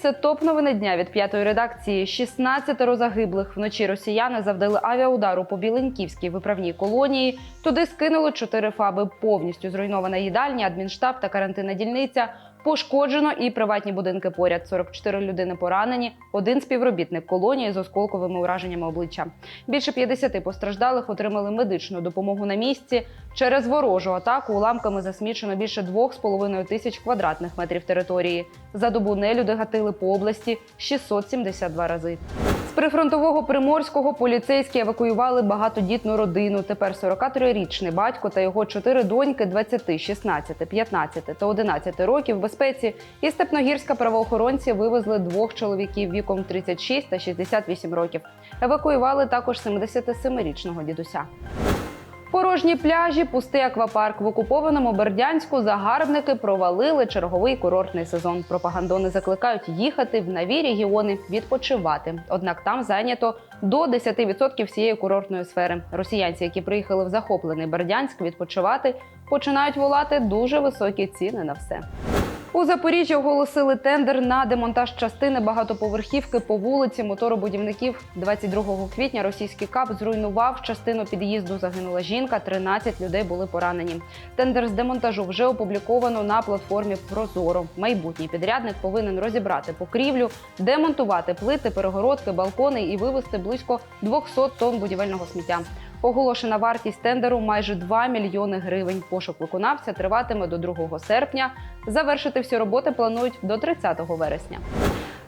це топ новини дня від п'ятої редакції. 16 загиблих вночі росіяни завдали авіаудару по Біленьківській виправній колонії. Туди скинули чотири фаби. Повністю зруйнована їдальня, адмінштаб та карантинна дільниця. Пошкоджено і приватні будинки поряд. 44 людини поранені. Один співробітник колонії з осколковими ураженнями обличчя. Більше 50 постраждалих отримали медичну допомогу на місці. Через ворожу атаку уламками засмічено більше 2,5 тисяч квадратних метрів території. За добу нелюди гатили по області 672 рази. З прифронтового приморського поліцейські евакуювали багатодітну родину. Тепер 43-річний батько та його чотири доньки 20, 16, 15 та 11 років в безпеці. І степногірська правоохоронці вивезли двох чоловіків віком 36 та 68 років. Евакуювали також 77-річного дідуся. Порожні пляжі, пустий аквапарк в окупованому Бердянську. Загарбники провалили черговий курортний сезон. Пропагандони закликають їхати в нові регіони відпочивати. Однак там зайнято до 10% всієї курортної сфери. Росіянці, які приїхали в захоплений Бердянськ відпочивати, починають волати дуже високі ціни на все. У Запоріжжі оголосили тендер на демонтаж частини багатоповерхівки по вулиці моторобудівників. 22 квітня російський КАП зруйнував частину під'їзду. Загинула жінка, 13 людей були поранені. Тендер з демонтажу вже опубліковано на платформі Прозоро. Майбутній підрядник повинен розібрати покрівлю, демонтувати плити, перегородки, балкони і вивезти близько 200 тонн будівельного сміття. Оголошена вартість тендеру майже 2 мільйони гривень. Пошук виконавця триватиме до 2 серпня. Завершити всі роботи планують до 30 вересня.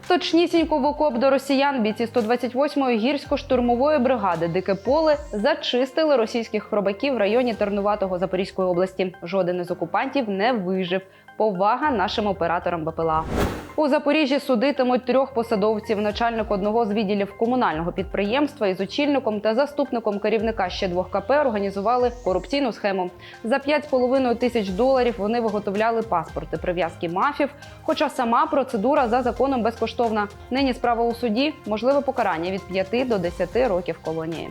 Точнісінько в окоп до росіян бійці 128-ї гірсько-штурмової бригади Дике поле зачистили російських хробаків в районі Тернуватого Запорізької області. Жоден із окупантів не вижив. Повага нашим операторам БПЛА. У Запоріжжі судитимуть трьох посадовців: начальник одного з відділів комунального підприємства із очільником та заступником керівника ще двох КП організували корупційну схему. За 5,5 тисяч доларів вони виготовляли паспорти прив'язки мафів. Хоча сама процедура за законом безкоштовна. Нині справа у суді можливе покарання від 5 до 10 років колонії.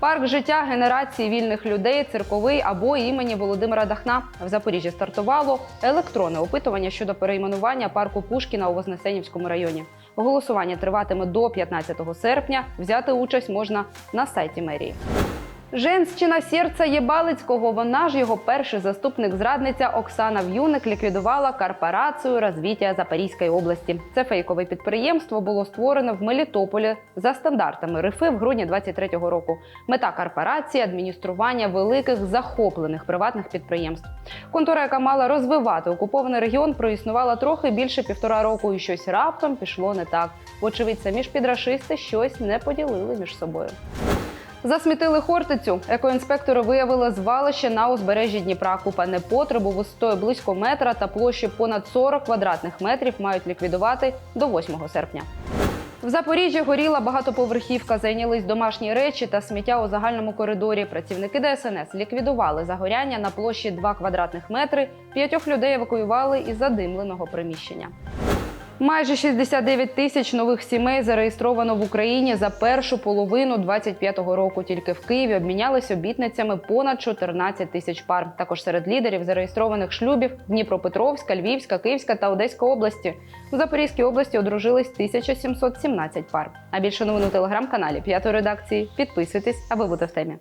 Парк життя генерації вільних людей, цирковий або імені Володимира Дахна в Запоріжжі стартувало електронне опитування щодо перейменування парку Пушкіна у Вознесенівському районі. Голосування триватиме до 15 серпня. Взяти участь можна на сайті мерії. Женщина серця Єбалицького, вона ж його перший заступник зрадниця Оксана В'юник ліквідувала корпорацію розвиття Запорізької області. Це фейкове підприємство було створено в Мелітополі за стандартами РИФИ в грудні 23-го року. Мета корпорації адміністрування великих захоплених приватних підприємств. Контора, яка мала розвивати окупований регіон, проіснувала трохи більше півтора року, і щось раптом пішло не так. Вочевидь, самі ж підрашисти щось не поділили між собою. Засмітили Хортицю. Екоінспектори виявили звалище на узбережжі Дніпра. Купа непотребу висотою близько метра та площі понад 40 квадратних метрів мають ліквідувати до 8 серпня. В Запоріжжі горіла багатоповерхівка, зайнялись домашні речі та сміття у загальному коридорі. Працівники ДСНС ліквідували загоряння на площі 2 квадратних метри. П'ятьох людей евакуювали із задимленого приміщення. Майже 69 тисяч нових сімей зареєстровано в Україні за першу половину 25-го року. Тільки в Києві обмінялись обітницями понад 14 тисяч пар. Також серед лідерів зареєстрованих шлюбів Дніпропетровська, Львівська, Київська та Одеська області. У Запорізькій області одружились 1717 пар. А більше новин у телеграм-каналі п'ятої редакції. Підписуйтесь, аби бути в темі.